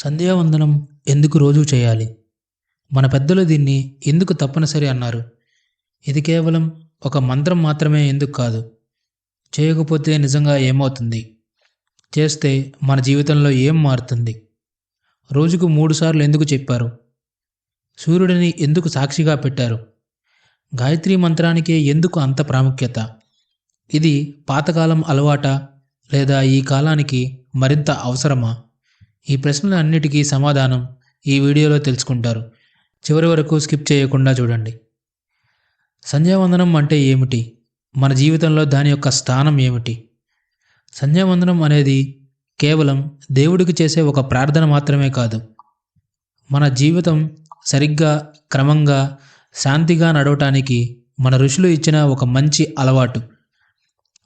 సంధ్యావందనం ఎందుకు రోజు చేయాలి? మన పెద్దలు దీన్ని ఎందుకు తప్పనిసరి అన్నారు? ఇది కేవలం ఒక మంత్రం మాత్రమే ఎందుకు కాదు? చేయకపోతే నిజంగా ఏమవుతుంది? చేస్తే మన జీవితంలో ఏం మారుతుంది? రోజుకు మూడుసార్లు ఎందుకు చెప్పారు? సూర్యుడిని ఎందుకు సాక్షిగా పెట్టారు? గాయత్రి మంత్రానికే ఎందుకు అంత ప్రాముఖ్యత? ఇది పాతకాలం అలవాట లేదా ఈ కాలానికి మరింత అవసరమా? ఈ ప్రశ్నలన్నిటికీ సమాధానం ఈ వీడియోలో తెలుసుకుంటారు. చివరి వరకు స్కిప్ చేయకుండా చూడండి. సంధ్యావందనం అంటే ఏమిటి? మన జీవితంలో దాని యొక్క స్థానం ఏమిటి? సంధ్యావందనం అనేది కేవలం దేవుడికి చేసే ఒక ప్రార్థన మాత్రమే కాదు. మన జీవితం సరిగ్గా క్రమంగా శాంతిగా నడవటానికి మన ఋషులు ఇచ్చిన ఒక మంచి అలవాటు.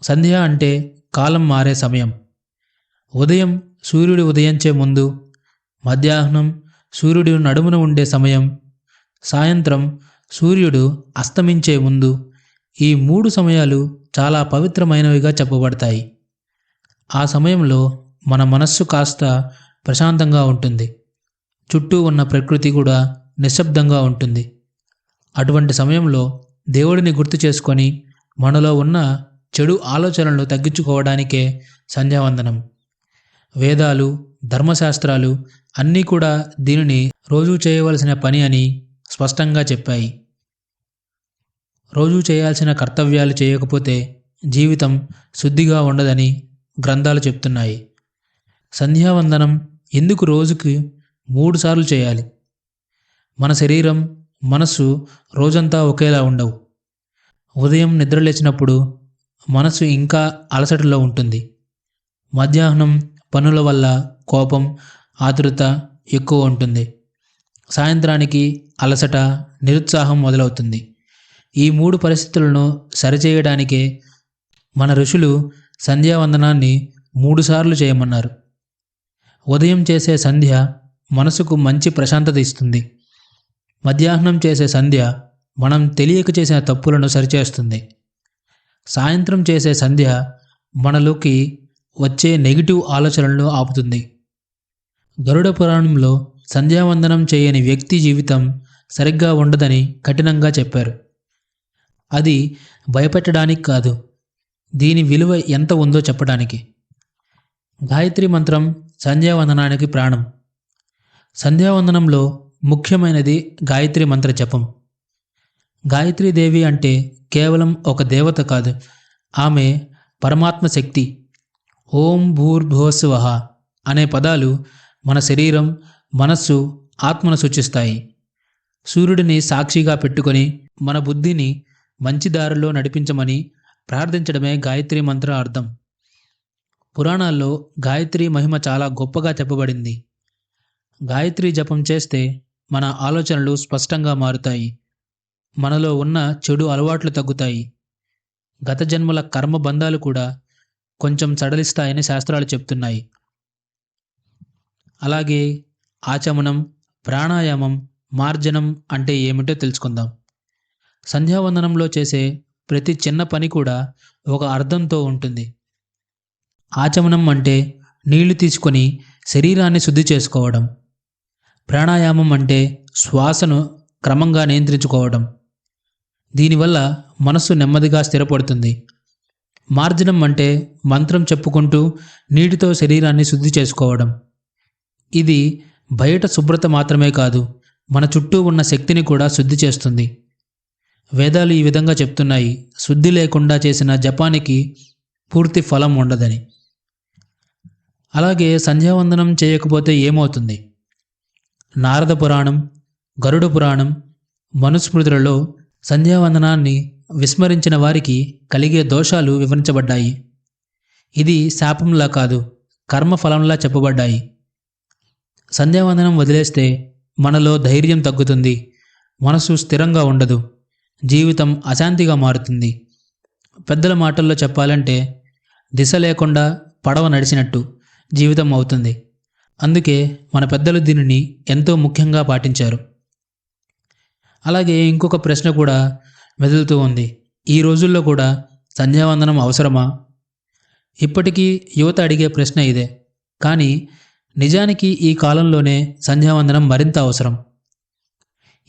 సంధ్య అంటే కాలం మారే సమయం. ఉదయం సూర్యుడు ఉదయించే ముందు మధ్యాహ్నం సూర్యుడు నడుమున ఉండే సమయం సాయంత్రం సూర్యుడు అస్తమించే ముందు ఈ మూడు సమయాలు చాలా పవిత్రమైనవిగా చెప్పబడతాయి. ఆ సమయంలో మన మనస్సు కాస్త ప్రశాంతంగా ఉంటుంది. చుట్టూ ఉన్న ప్రకృతి కూడా నిశ్శబ్దంగా ఉంటుంది. అటువంటి సమయంలో దేవుడిని గుర్తు చేసుకొని మనలో ఉన్న చెడు ఆలోచనలను తగ్గించుకోవడానికే సంధ్యావందనం. వేదాలు ధర్మశాస్త్రాలు అన్నీ కూడా దీనిని రోజూ చేయవలసిన పని అని స్పష్టంగా చెప్పాయి. రోజూ చేయాల్సిన కర్తవ్యాలు చేయకపోతే జీవితం శుద్ధిగా ఉండదని గ్రంథాలు చెప్తున్నాయి. సంధ్యావందనం ఎందుకు రోజుకి మూడుసార్లు చేయాలి? మన శరీరం మనస్సు రోజంతా ఒకేలా ఉండవు. ఉదయం నిద్రలేచినప్పుడు మనసు ఇంకా అలసటలో ఉంటుంది. మధ్యాహ్నం పనుల వల్ల కోపం ఆతృత ఎక్కువ ఉంటుంది. సాయంత్రానికి అలసట నిరుత్సాహం మొదలవుతుంది. ఈ మూడు పరిస్థితులను సరిచేయడానికే మన ఋషులు సంధ్యావందనాన్ని మూడుసార్లు చేయమన్నారు. ఉదయం చేసే సంధ్య మనసుకు మంచి ప్రశాంతత ఇస్తుంది. మధ్యాహ్నం చేసే సంధ్య మనం తెలియక చేసిన తప్పులను సరిచేస్తుంది. సాయంత్రం చేసే సంధ్య మనలోకి వచ్చే నెగిటివ్ ఆలోచనలను ఆపుతుంది. గరుడ పురాణంలో సంధ్యావందనం చేయని వ్యక్తి జీవితం సరిగ్గా ఉండదని కఠినంగా చెప్పారు. అది భయపెట్టడానికి కాదు. దీని విలువ ఎంత ఉందో చెప్పడానికి. గాయత్రి మంత్రం సంధ్యావందనానికి ప్రాణం. సంధ్యావందనంలో ముఖ్యమైనది గాయత్రి మంత్ర జపం. గాయత్రీదేవి అంటే కేవలం ఒక దేవత కాదు. ఆమె పరమాత్మ శక్తి. ఓం భూర్భువస్వ అనే పదాలు మన శరీరం మనస్సు ఆత్మను సూచిస్తాయి. సూర్యుడిని సాక్షిగా పెట్టుకొని మన బుద్ధిని మంచి దారిలో నడిపించమని ప్రార్థించడమే గాయత్రి మంత్ర అర్థం. పురాణాల్లో గాయత్రి మహిమ చాలా గొప్పగా చెప్పబడింది. గాయత్రి జపం చేస్తే మన ఆలోచనలు స్పష్టంగా మారుతాయి. మనలో ఉన్న చెడు అలవాట్లు తగ్గుతాయి. గత జన్మల కర్మ బంధాలు కూడా కొంచెం సడలిస్తాయని శాస్త్రాలు చెప్తున్నాయి. అలాగే ఆచమనం ప్రాణాయామం మార్జనం అంటే ఏమిటో తెలుసుకుందాం. సంధ్యావందనంలో చేసే ప్రతి చిన్న పని కూడా ఒక అర్థంతో ఉంటుంది. ఆచమనం అంటే నీళ్ళు తీసుకొని శరీరాన్ని శుద్ధి చేసుకోవడం. ప్రాణాయామం అంటే శ్వాసను క్రమంగా నియంత్రించుకోవడం. దీనివల్ల మనస్సు నెమ్మదిగా స్థిరపడుతుంది. మార్జనం అంటే మంత్రం చెప్పుకుంటూ నీటితో శరీరాన్ని శుద్ధి చేసుకోవడం. ఇది బయట శుభ్రత మాత్రమే కాదు మన చుట్టూ ఉన్న శక్తిని కూడా శుద్ధి చేస్తుంది. వేదాలు ఈ విధంగా చెప్తున్నాయి శుద్ధి లేకుండా చేసిన జపానికి పూర్తి ఫలం ఉండదని. అలాగే సంధ్యావందనం చేయకపోతే ఏమవుతుంది? నారద పురాణం గరుడ పురాణం మనుస్మృతులలో సంధ్యావందనాన్ని విస్మరించిన వారికి కలిగే దోషాలు వివరించబడ్డాయి. ఇది శాపంలా కాదు కర్మఫలంలా చెప్పబడ్డాయి. సంధ్యావందనం వదిలేస్తే మనలో ధైర్యం తగ్గుతుంది మనసు స్థిరంగా ఉండదు జీవితం అశాంతిగా మారుతుంది. పెద్దల మాటల్లో చెప్పాలంటే దిశ లేకుండా పడవ నడిచినట్టు జీవితం అవుతుంది. అందుకే మన పెద్దలు దీనిని ఎంతో ముఖ్యంగా పాటించారు. అలాగే ఇంకొక ప్రశ్న కూడా మెదులుతూ ఉంది. ఈ రోజుల్లో కూడా సంధ్యావందనం అవసరమా? ఇప్పటికీ యువత అడిగే ప్రశ్న ఇదే. కానీ నిజానికి ఈ కాలంలోనే సంధ్యావందనం మరింత అవసరం.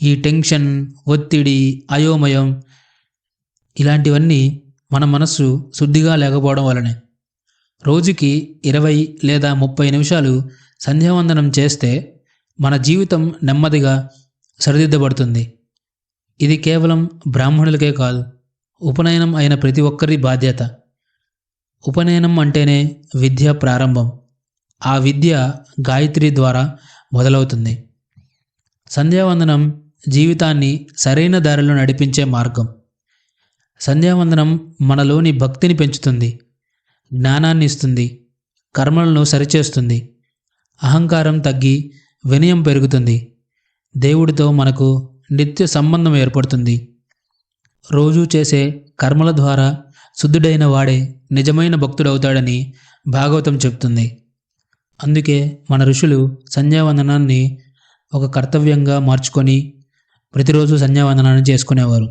ఈ టెన్షన్ ఒత్తిడి అయోమయం ఇలాంటివన్నీ మన మనస్సు శుద్ధిగా లేకపోవడం వలనే. రోజుకి ఇరవై లేదా ముప్పై నిమిషాలు సంధ్యావందనం చేస్తే మన జీవితం నెమ్మదిగా సరిదిద్దబడుతుంది. ఇది కేవలం బ్రాహ్మణులకే కాదు ఉపనయనం అయిన ప్రతి ఒక్కరి బాధ్యత. ఉపనయనం అంటేనే విద్య ప్రారంభం. ఆ విద్య గాయత్రి ద్వారా మొదలవుతుంది. సంధ్యావందనం జీవితాన్ని సరైన దారిలో నడిపించే మార్గం. సంధ్యావందనం మనలోని భక్తిని పెంచుతుంది జ్ఞానాన్ని ఇస్తుంది కర్మలను సరిచేస్తుంది. అహంకారం తగ్గి వినయం పెరుగుతుంది. దేవుడితో మనకు నిత్య సంబంధం ఏర్పడుతుంది. రోజూ చేసే కర్మల ద్వారా శుద్ధుడైన వాడే నిజమైన భక్తుడవుతాడని భాగవతం చెప్తుంది అందుకే మన ఋషులు సంధ్యావందనాన్ని ఒక కర్తవ్యంగా మార్చుకొని ప్రతిరోజు సంధ్యావందనాన్ని చేసుకునేవారు.